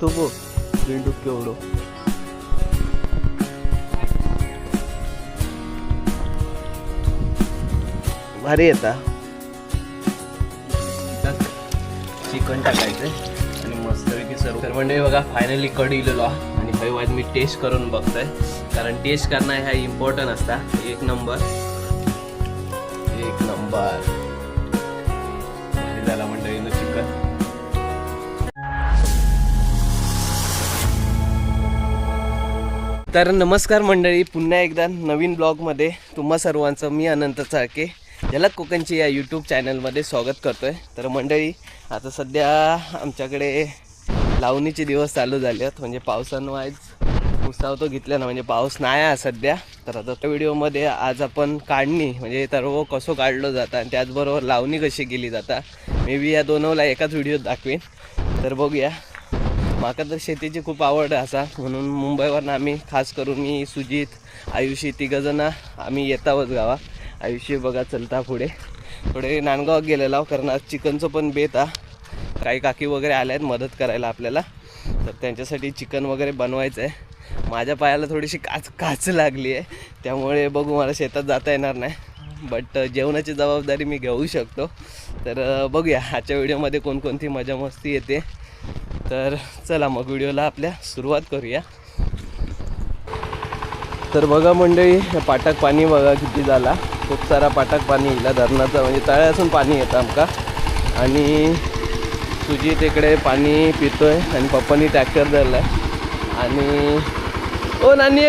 तो बो बिंडूक केवढो भारी येता चिकन टाकायचं आणि मस्तपैकी सर्व तर म्हणजे बघा फायनली कढी इलेलो आणि भाई वाज मी टेस्ट करून बघतोय. कारण टेस्ट करणं ह्या इम्पॉर्टंट असता. एक नंबर एक नंबर तर नमस्कार मंडळी पुन्हा एकदा नवीन ब्लॉगमध्ये तुम्हा सर्वांचं मी अनंत चाळके. झलक कोकणची या यूट्यूब चॅनलमध्ये स्वागत करतो आहे तर मंडळी आता सध्या आमच्याकडे लावणीचे दिवस चालू झाले आहेत. म्हणजे पावसानं वाईज उसावतो घेतला ना म्हणजे पाऊस नाही आहे सध्या. तर आता त्या व्हिडिओमध्ये आज आपण काढणी म्हणजे सर्व कसं काढलं जातं आणि त्याचबरोबर लावणी कशी केली जाता मे बी या दोनवला एकाच व्हिडिओत दाखवीन. तर बघूया. माका तर शेतीची खूप आवड असा. म्हणून मुंबईवरनं आम्ही खास करून मी सुजित आयुषी तिघंजणं आम्ही येतावच गावा. आयुष्य बघा चलता पुढे. थोडे नांदगाव गेलेलो आहो, कारण आज चिकनचं पण बेत आ काही काकी वगैरे आल्या आहेत मदत करायला आपल्याला. तर त्यांच्यासाठी चिकन वगैरे बनवायचं आहे. माझ्या पायाला थोडीशी काच काच लागली आहे. त्यामुळे बघू मला शेतात जाता येणार नाही. बट जेवणाची जबाबदारी मी घेऊ शकतो. तर बघूया. आजच्या व्हिडिओमध्ये कोणकोणती मजा मस्ती येते. तर चला मग व्हिडिओला आपल्या सुरुवात करूया. तर बघा मंडळी पाटाक पाणी बघा किती झाला. खूप सारा पाटाक पाणी येईल धरणाचा म्हणजे तळ्यासून पाणी येतं आमका. आणि सुजी तिकडे पाणी पितोय आणि पप्पानी ट्रॅक्टर धरलाय. आणि ओ नानी!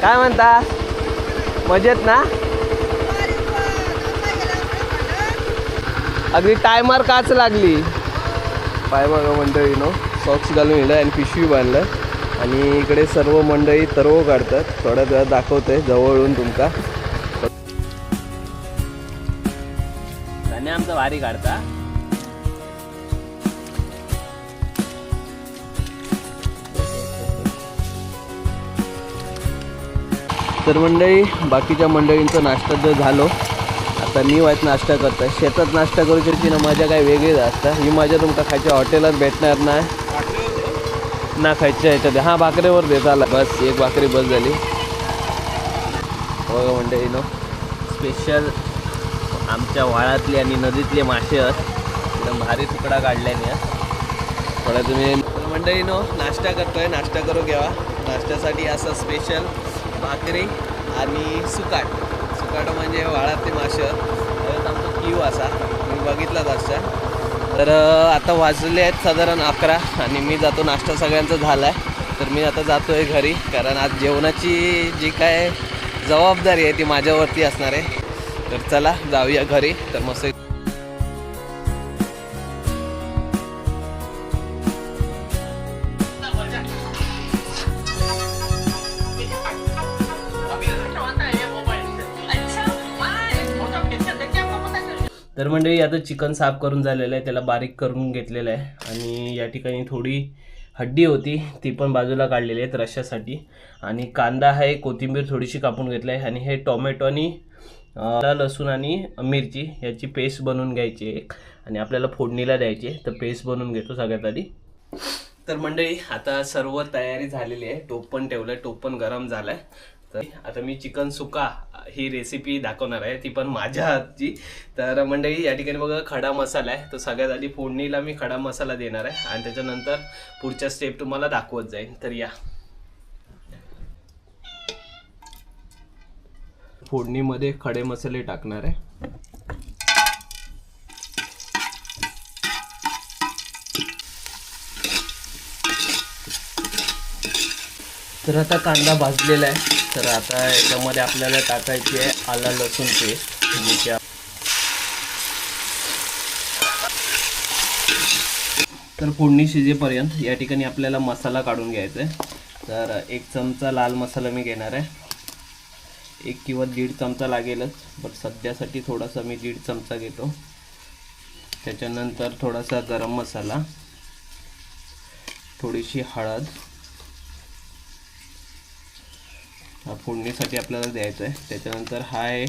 काय म्हणता? मजेत ना? अगदी टायमार काच लागली. पाय बघा मंडळी नो सॉक्स घालून इलं आणि पिशवी बांधलं. आणि इकडे सर्व मंडळी तरव काढतात. थोड्या वेळात दाखवतोय जवळून तुमका. आमचा भारी काढता. तर मंडळी बाकीच्या मंडळींचा नाश्ता जर झालो आता मी वाईट नाश्ता करतोय. शेतात नाश्ता करूची ना मजा काय वेगळीच असता ही मजा तुमका खायच्या हॉटेलात भेटणार नाही. ना खायच्या ह्याच्यात हां भाकरीवर देत आला बस एक भाकरी बस झाली. बघा मंडळी नो. स्पेशल आमच्या वाळातले आणि नदीतले मासे आहेत. एकदम भारी तुकडा काढल्याने थोडा तुम्ही मंडळी नो नाश्ता करतोय. नाश्ता करू घ्यावा नाश्त्यासाठी असं स्पेशल भाकरी आणि सुकाट. सुकाट म्हणजे वाळातले मासे. आहेत त्याच्यात आमचा किव असा. मी बघितलाच असा तर आता वाजले आहेत साधारण अकरा आणि मी जातो नाश्ता सगळ्यांचा झाला आहे तर मी आता जातो आहे घरी. कारण आज जेवणाची जी काय जबाबदारी आहे ती माझ्यावरती असणार आहे. तर चला जाऊया घरी. तर मस्त तर मंडळी आता चिकन साफ करून झालेलं आहे त्याला बारीक करून घेतलेलं आहे. आणि या ठिकाणी थोडी हड्डी होती ती पण बाजूला काढलेली आहे रश्यासाठी आणि कांदा आहे कोथिंबीर थोडीशी कापून घेतली आहे. आणि हे टोमॅटो आणि लसूण आणि मिरची याची पेस्ट बनवून घ्यायची एक. आणि आपल्याला फोडणीला द्यायची तर पेस्ट बनवून घेतो सगळ्यात आधी. तर मंडळी आता सर्व तयारी झालेली आहे. टोप पण आहे टोप पण गरम आहे तर आता मी चिकन सुका ही रेसिपी दाखवणार आहे. ती पण माझ्या हातची. तर मंडळी या ठिकाणी बघा खडा मसाला आहे. तो सगळ्यात आधी फोडणीला मी खडा मसाला देणार आहे. आणि त्याच्यानंतर पुढच्या स्टेप तुम्हाला दाखवत जाईल तर या. फोडणीमध्ये खडे मसाले टाकणार आहे. तर आता कांदा भाजलेला आहे. तर आता याच्यामध्ये आपल्याला टाकायची आहे आला लसूण पेस्ट. म्हणजे तर फोडणी शिजेपर्यंत या ठिकाणी आपल्याला मसाला काढून घ्यायचा आहे. तर एक चमचा लाल मसाला मी घेणार आहे. एक किंवा दीड चमचा लागेलच बट सध्यासाठी थोडासा मी दीड चमचा घेतो. त्याच्यानंतर थोडासा गरम मसाला थोडीशी हळद हा फोडणीसाठी आपल्याला द्यायचा आहे. त्याच्यानंतर हा आहे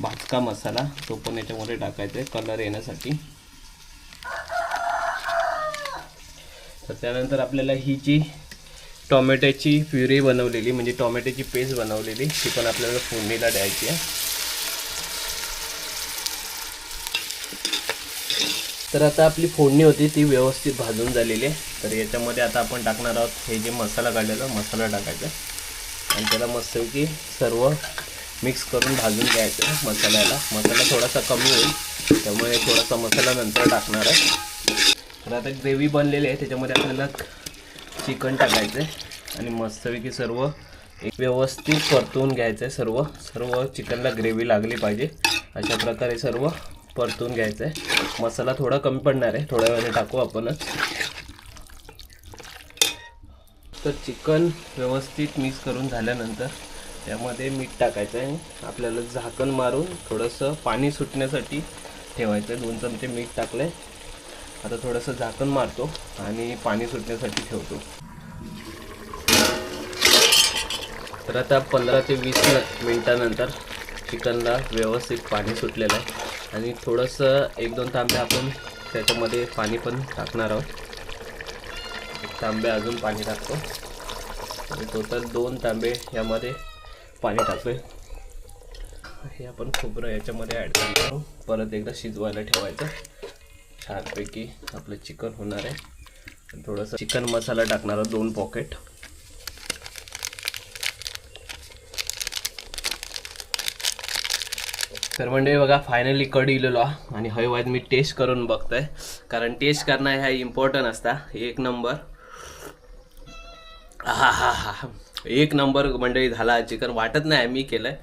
भाजका मसाला. तो पण याच्यामध्ये टाकायचा आहे कलर येण्यासाठी. तर त्यानंतर आपल्याला ही जी टॉमॅटोची प्युरी बनवलेली म्हणजे टोमॅटोची पेस्ट बनवलेली ती पण आपल्याला फोडणीला द्यायची आहे. तर आता आपली फोडणी होती ती व्यवस्थित भाजून झालेली आहे. तर याच्यामध्ये आता आपण टाकणार आहोत हे जे मसाला काढलेला मसाला टाकायचा आणि त्याला मस्तपैकी सर्व मिक्स करून भाजून घ्यायचं आहे मसाल्याला. मसाला थोडासा कमी होईल त्यामुळे थोडासा मसाला नंतर टाकणार आहे. तर आता ग्रेव्ही बनलेली आहे त्याच्यामध्ये आपल्याला चिकन टाकायचं आहे आणि मस्तपैकी सर्व एक व्यवस्थित परतवून घ्यायचं आहे सर्व सर्व चिकनला ग्रेव्ही लागली पाहिजे. अशा प्रकारे सर्व परतून घ्यायचं आहे मसाला थोडा कमी पडणार आहे थोड्या वेळाने टाकू आपणच. तर चिकन व्यवस्थित मिक्स करून झाल्यानंतर त्यामध्ये मीठ टाकायचं आहे. आपल्याला झाकण मारून थोडंसं पाणी सुटण्यासाठी ठेवायचं आहे. दोन चमचे मीठ टाकलं आहे आता थोडंसं झाकण मारतो आणि पाणी सुटण्यासाठी ठेवतो. तर आता पंधरा ते वीस मिनटानंतर चिकनला व्यवस्थित पाणी सुटलेलं आहे. आणि थोडंसं एक दोन तांबे आपण त्याच्यामध्ये पाणी पण टाकणार आहोत. एक तांबे अजून पाणी टाकतो. आणि टोटल दोन तांबे यामध्ये पाणी टाकतोय. हे आपण खोबरं याच्यामध्ये ॲड करणार परत एकदा शिजवायला ठेवायचं. छानपैकी आपलं चिकन होणार आहे. थोडंसं चिकन मसाला टाकणार दोन पॉकेट तर म्हणजे बघा फायनली कड इलेलो. हा आणि हय मी टेस्ट करून बघतोय. कारण टेस्ट करणं ह्या इम्पॉर्टंट असता. एक नंबर हा हा हा. एक नंबर मंडळी झाला चिकन वाटत नाही मी केलंय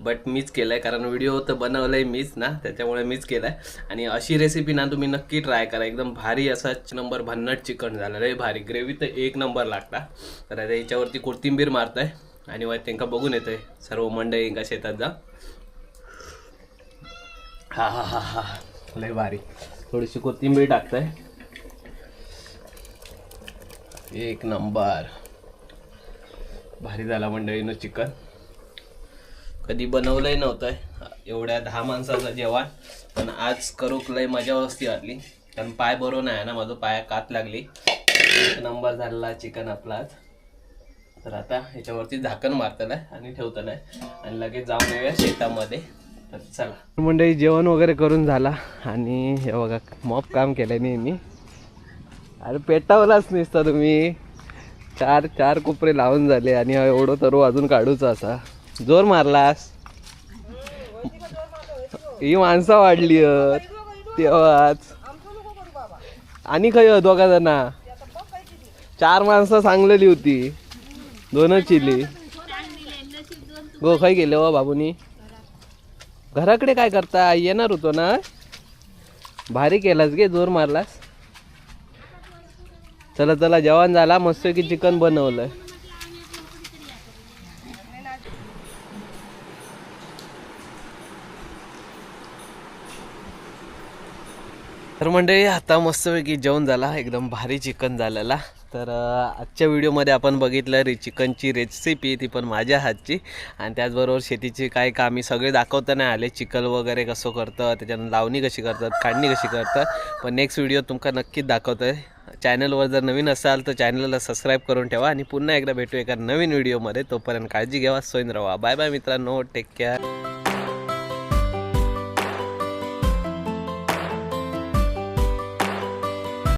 बट मीच केलंय. कारण व्हिडिओ तर बनवलंय मीच ना त्याच्यामुळे मीच केलंय. आणि अशी रेसिपी ना तुम्ही नक्की ट्राय करा. एकदम भारी असा नंबर भन्नट चिकन झालं. रे भारी. ग्रेव्ही तर एक नंबर लागता. तर आता याच्यावरती कोथिंबीर मारताय. आणि त्यांना बघून येतंय. सर्व मंडळी शेतात जा. हा हा हा हा. लय भारी. थोडीशी कोथिंबीर टाकताय. एक नंबर. भारी झाला मंडळीनं चिकन. कधी बनवलंही नव्हतं. एवढ्या दहा माणसाचं जेवण. पण आज करूक लय मजा वस्ती वाटली. कारण पाय बरोबर नाही ना माझं पाय कात लागली. एक नंबर झालेला चिकन आपला आज. तर आता ह्याच्यावरती झाकण मारतलं आणि ठेवतलं आणि लगेच जाऊन येऊया शेतामध्ये. तर चला. मंडळी जेवण वगैरे करून झाला. आणि हे बघा मॉप काम केलं नाही मी. अरे पेटावलाच नसता तुम्ही. चार चार कोपरे लावून झाले आणि एवढं तरू अजून काढूचा असा. जोर मारलास. ही माणसं वाढली आहेत. तेव्हाच. आणि खय दोघा जणा. चार माणसं सांगलेली होती. दोनच चिली गो खय गेले हो बाबूनी. घराकडे काय करता? येणार होतो ना? भारी केलास गे जोर मारलास. चला चला जेवण झाला मस्त की चिकन बनवलंय तर मंडळी आता मस्तपैकी जेवण झाला एकदम भारी चिकन झालेला. तर आजच्या व्हिडिओमध्ये आपण बघितलं रे चिकनची रेसिपी ती पण माझ्या हातची. आणि त्याचबरोबर शेतीची काय कामी सगळे दाखवता नाही आले. चिकन वगैरे कसं करतं त्याच्यानं लावणी कशी करतात काढणी कशी करतात. पण नेक्स्ट व्हिडिओ तुमका नक्कीच दाखवतोय. चॅनलवर जर नवीन असाल तर चॅनलला सबस्क्राईब करून ठेवा. आणि पुन्हा एकदा भेटू एका नवीन व्हिडिओमध्ये तोपर्यंत काळजी घ्यावा सोयीन राहा बाय बाय मित्रांनो. Take care